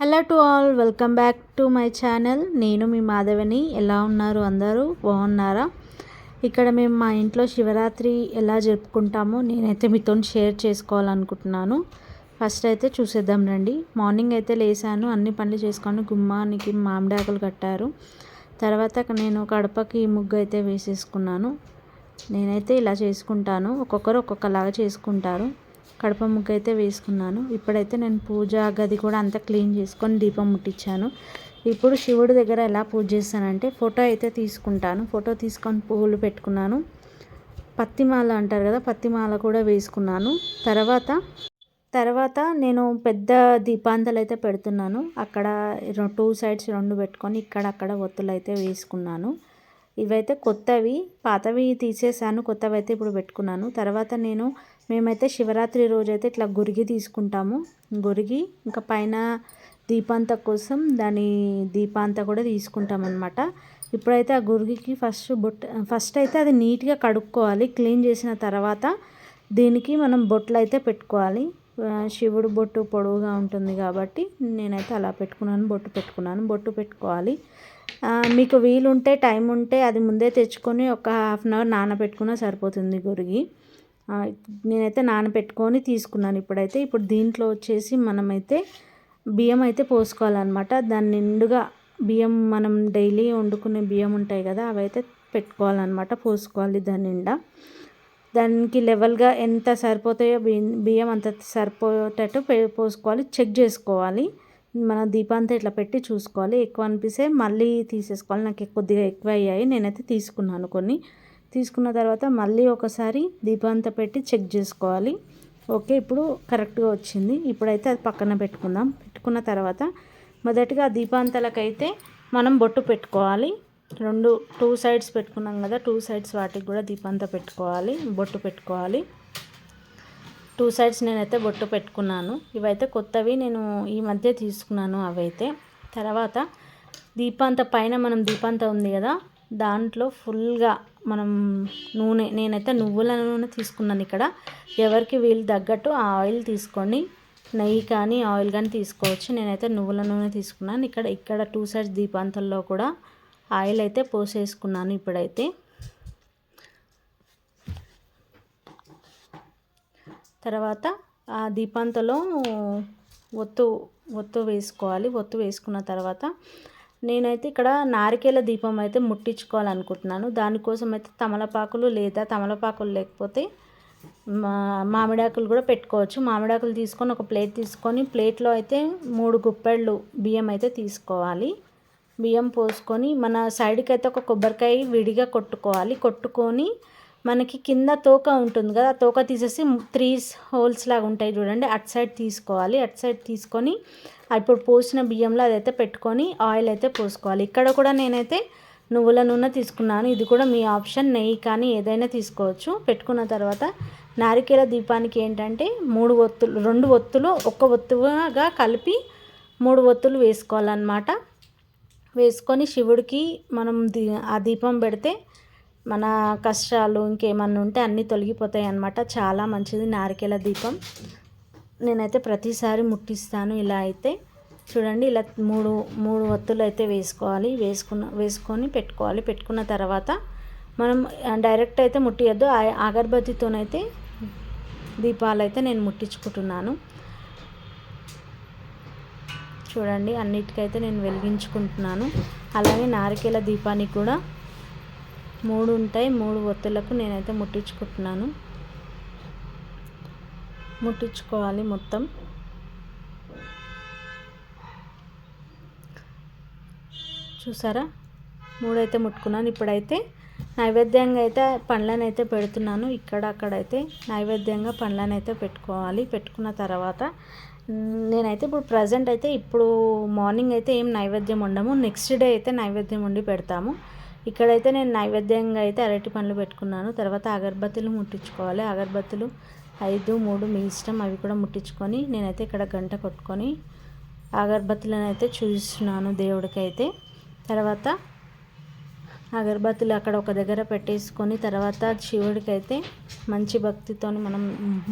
Hello to all welcome back to my channel. నేను మీ మాధవిని. ఎలా ఉన్నారు అందరూ? బాగున్నారా? ఇక్కడ మేము మా ఇంట్లో శివరాత్రి ఎలా జరుపుకుంటామో నేనైతే మీతో షేర్ చేసుకోవాలనుకుంటున్నాను. ఫస్ట్ అయితే చూసేద్దాం రండి. మార్నింగ్ అయితే లేసాను అన్ని పనులు చేసుకొని గుమ్మానికి మామిడాకులు కట్టారు. తర్వాత నేను కడపకి ముగ్గు అయితే వేసేసుకున్నాను. నేనైతే ఇలా చేసుకుంటాను. ఒక్కొక్కరు ఒక్కొక్కలాగా చేసుకుంటారు. కడప ముగ్గు అయితే వేసుకున్నాను. ఇప్పుడైతే నేను పూజ గది కూడా అంతా క్లీన్ చేసుకొని దీపం ముట్టించాను ఇప్పుడు శివుడి దగ్గర ఎలా పూజ చేస్తానంటే ఫోటో అయితే తీసుకుంటాను. ఫోటో తీసుకొని పువ్వులు పెట్టుకున్నాను. పత్తిమాల అంటారు కదా పత్తిమాల కూడా వేసుకున్నాను. తర్వాత తర్వాత నేను పెద్ద దీపాంతలు అయితే పెడుతున్నాను. అక్కడ టూ సైడ్స్ రెండు పెట్టుకొని ఇక్కడ అక్కడ ఒత్తులు అయితే వేసుకున్నాను. ఇవైతే కొత్తవి. పాతవి తీసేసాను కొత్తవి అయితే ఇప్పుడు పెట్టుకున్నాను. తర్వాత నేను మేమైతే శివరాత్రి రోజైతే ఇట్లా గురిగి తీసుకుంటాము. గురిగి ఇంకా పైన దీపాంత కోసం దాని దీపాంత కూడా తీసుకుంటాం అనమాట ఇప్పుడైతే ఆ గురిగికి ఫస్ట్ బొట్ ఫస్ట్ అయితే అది నీట్గా కడుక్కోవాలి. క్లీన్ చేసిన తర్వాత దీనికి మనం బొట్లు అయితే పెట్టుకోవాలి శివుడు బొట్టు పొడవుగా ఉంటుంది కాబట్టి నేనైతే అలా పెట్టుకున్నాను. బొట్టు పెట్టుకున్నాను. బొట్టు పెట్టుకోవాలి. మీకు వీలుంటే టైం ఉంటే అది ముందే తెచ్చుకొని ఒక హాఫ్ అన్ అవర్ నానబెట్టుకున్నా సరిపోతుంది గురిగి. నేనైతే నానబెట్టుకొని తీసుకున్నాను ఇప్పుడైతే. ఇప్పుడు దీంట్లో వచ్చేసి మనమైతే బియ్యం అయితే పోసుకోవాలన్నమాట. దాని నిండుగా బియ్యం మనం డైలీ వండుకునే బియ్యం ఉంటాయి కదా అవి అయితే పెట్టుకోవాలన్నమాట పోసుకోవాలి దాని నిండా. దానికి లెవెల్గా ఎంత సరిపోతాయో బియ్యం బియ్యం అంత సరిపోయేటట్టు పోసుకోవాలి చెక్ చేసుకోవాలి. మన దీపాంతా ఇట్లా పెట్టి చూసుకోవాలి. ఎక్కువ అనిపిస్తే మళ్ళీ తీసేసుకోవాలి. నాకు కొద్దిగా ఎక్కువ అయ్యాయి నేనైతే తీసుకున్నాను కొన్ని. తీసుకున్న తర్వాత మళ్ళీ ఒకసారి దీపాంత పెట్టి చెక్ చేసుకోవాలి. ఓకే ఇప్పుడు కరెక్ట్గా వచ్చింది. ఇప్పుడైతే అది పక్కన పెట్టుకుందాం. పెట్టుకున్న తర్వాత మొదటిగా దీపాంతలకైతే మనం బొట్టు పెట్టుకోవాలి. రెండు టూ సైడ్స్ పెట్టుకున్నాం కదా టూ సైడ్స్ వాటికి కూడా దీపాంత పెట్టుకోవాలి బొట్టు పెట్టుకోవాలి. టూ సైడ్స్ నేనైతే బొట్టు పెట్టుకున్నాను. ఇవైతే కొత్తవి నేను ఈ మధ్య తీసుకున్నాను అవైతే. తర్వాత దీపాంత పైన మనం దీపాంత ఉంది కదా దాంట్లో ఫుల్గా మనం నూనె నేనైతే నువ్వుల నూనె తీసుకున్నాను ఇక్కడ. ఎవరికి వీలు తగ్గట్టు ఆ ఆయిల్ తీసుకోండి నెయ్యి కానీ ఆయిల్ కానీ తీసుకోవచ్చు. నేనైతే నువ్వుల నూనె తీసుకున్నాను. ఇక్కడ ఇక్కడ టూ సైడ్స్ దీపాంతంలో కూడా ఆయిల్ అయితే పోసేసుకున్నాను ఇప్పుడైతే. తర్వాత ఆ దీపాంతలో ఒత్తు ఒత్తు వేసుకోవాలి. ఒత్తు వేసుకున్న తర్వాత నేనైతే ఇక్కడ నారికేల దీపం అయితే ముట్టించుకోవాలనుకుంటున్నాను. దానికోసం అయితే తమలపాకులు లేదా తమలపాకులు లేకపోతే మా మామిడాకులు కూడా పెట్టుకోవచ్చు. మామిడాకులు తీసుకొని ఒక ప్లేట్ తీసుకొని ప్లేట్లో అయితే మూడు గుప్పెళ్ళు బియ్యం అయితే తీసుకోవాలి. బియ్యం పోసుకొని మన సైడ్కి అయితే ఒక కొబ్బరికాయ విడిగా కొట్టుకోవాలి. కొట్టుకొని మనకి కింద తోక ఉంటుంది కదా ఆ తోక తీసేసి త్రీ హోల్స్ లాగా ఉంటాయి చూడండి. అటు సైడ్ తీసుకోవాలి అటు సైడ్ తీసుకొని ఇప్పుడు పోసిన బియ్యంలో అదైతే పెట్టుకొని ఆయిల్ అయితే పోసుకోవాలి. ఇక్కడ కూడా నేనైతే నువ్వుల నూనె తీసుకున్నాను. ఇది కూడా మీ ఆప్షన్. నెయ్యి కానీ ఏదైనా తీసుకోవచ్చు. పెట్టుకున్న తర్వాత నారికేల దీపానికి ఏంటంటే మూడు ఒత్తులు రెండు ఒత్తులు ఒక్క ఒత్తుగా కలిపి మూడు ఒత్తులు వేసుకోవాలన్నమాట. వేసుకొని శివుడికి మనం ఆ దీపం పెడితే మన కష్టాలు ఇంకేమన్నా ఉంటే అన్నీ తొలగిపోతాయి అన్నమాట. చాలా మంచిది నారికేల దీపం. నేనైతే ప్రతిసారి ముట్టిస్తాను ఇలా అయితే. చూడండి ఇలా మూడు మూడు ఒత్తులు అయితే వేసుకోవాలి. వేసుకున్న వేసుకొని పెట్టుకోవాలి. పెట్టుకున్న తర్వాత మనం డైరెక్ట్ అయితే ముట్టియద్దు. అగరబత్తితోనైతే దీపాలు అయితే నేను ముట్టించుకుంటున్నాను. చూడండి అన్నిటికైతే నేను వెలిగించుకుంటున్నాను. అలాగే నారికేల దీపానికి కూడా మూడు ఉంటాయి మూడు ఒత్తులకు నేనైతే ముట్టించుకుంటున్నాను. ముట్టించుకోవాలి మొత్తం. చూసారా? మూడైతే ముట్టుకున్నాను. ఇప్పుడైతే నైవేద్యంగా అయితే పండ్లను అయితే పెడుతున్నాను. ఇక్కడ అక్కడైతే నైవేద్యంగా పండ్లను అయితే పెట్టుకోవాలి. పెట్టుకున్న తర్వాత నేనైతే ఇప్పుడు ప్రజెంట్ అయితే ఇప్పుడు మార్నింగ్ అయితే ఏం నైవేద్యం ఉండము నెక్స్ట్ డే అయితే నైవేద్యం ఉండి పెడతాము. ఇక్కడైతే నేను నైవేద్యంగా అయితే అరటి పండ్లు పెట్టుకున్నాను. తర్వాత అగరబత్తులు ముట్టించుకోవాలి. అగరబత్తులు ఐదు మూడు మీ ఇష్టం అవి కూడా ముట్టించుకొని నేనైతే ఇక్కడ గంట కొట్టుకొని అగరబత్తులను అయితే చూస్తున్నాను దేవుడికి అయితే తర్వాత అగరబత్తులు అక్కడ ఒక దగ్గర పెట్టేసుకొని తర్వాత శివుడికి అయితే మంచి భక్తితో మనం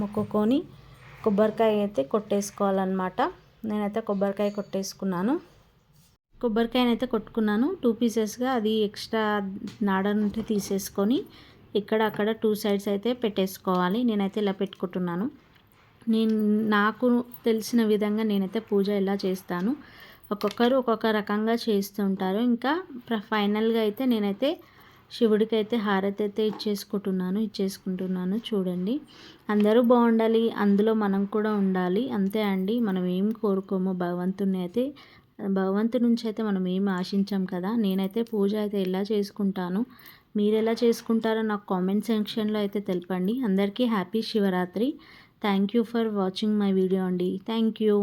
మొక్కుకొని కొబ్బరికాయ అయితే కొట్టేసుకోవాలన్నమాట. నేనైతే కొబ్బరికాయ కొట్టేసుకున్నాను. కొబ్బరికాయనైతే కొట్టుకున్నాను. టూ పీసెస్గా అది ఎక్స్ట్రా నాడ నుండి తీసేసుకొని ఇక్కడ అక్కడ టూ సైడ్స్ అయితే పెట్టేసుకోవాలి. నేనైతే ఇలా పెట్టుకుంటున్నాను. నేను నాకు తెలిసిన విధంగా నేనైతే పూజ ఎలా చేస్తాను. ఒక్కొక్కరు ఒక్కొక్క రకంగా చేస్తుంటారు ఇంకా ఫైనల్గా అయితే నేనైతే శివుడికి అయితే హారతి అయితే ఇచ్చేసుకుంటున్నాను ఇచ్చేసుకుంటున్నాను. చూడండి. అందరూ బాగుండాలి. అందులో మనం కూడా ఉండాలి. అంతే అండి. మనం ఏం కోరుకోమో. భగవంతుని అయితే భగవంతుడి నుంచి అయితే మనం ఏం ఆశించాం కదా? నేనైతే పూజ అయితే ఎలా చేసుకుంటాను? మీరు ఎలా చేసుకుంటారో నాకు కామెంట్ సెక్షన్లో అయితే తెలపండి. అందరికీ happy Shivratri. Thank you for watching my video అండి. Thank you.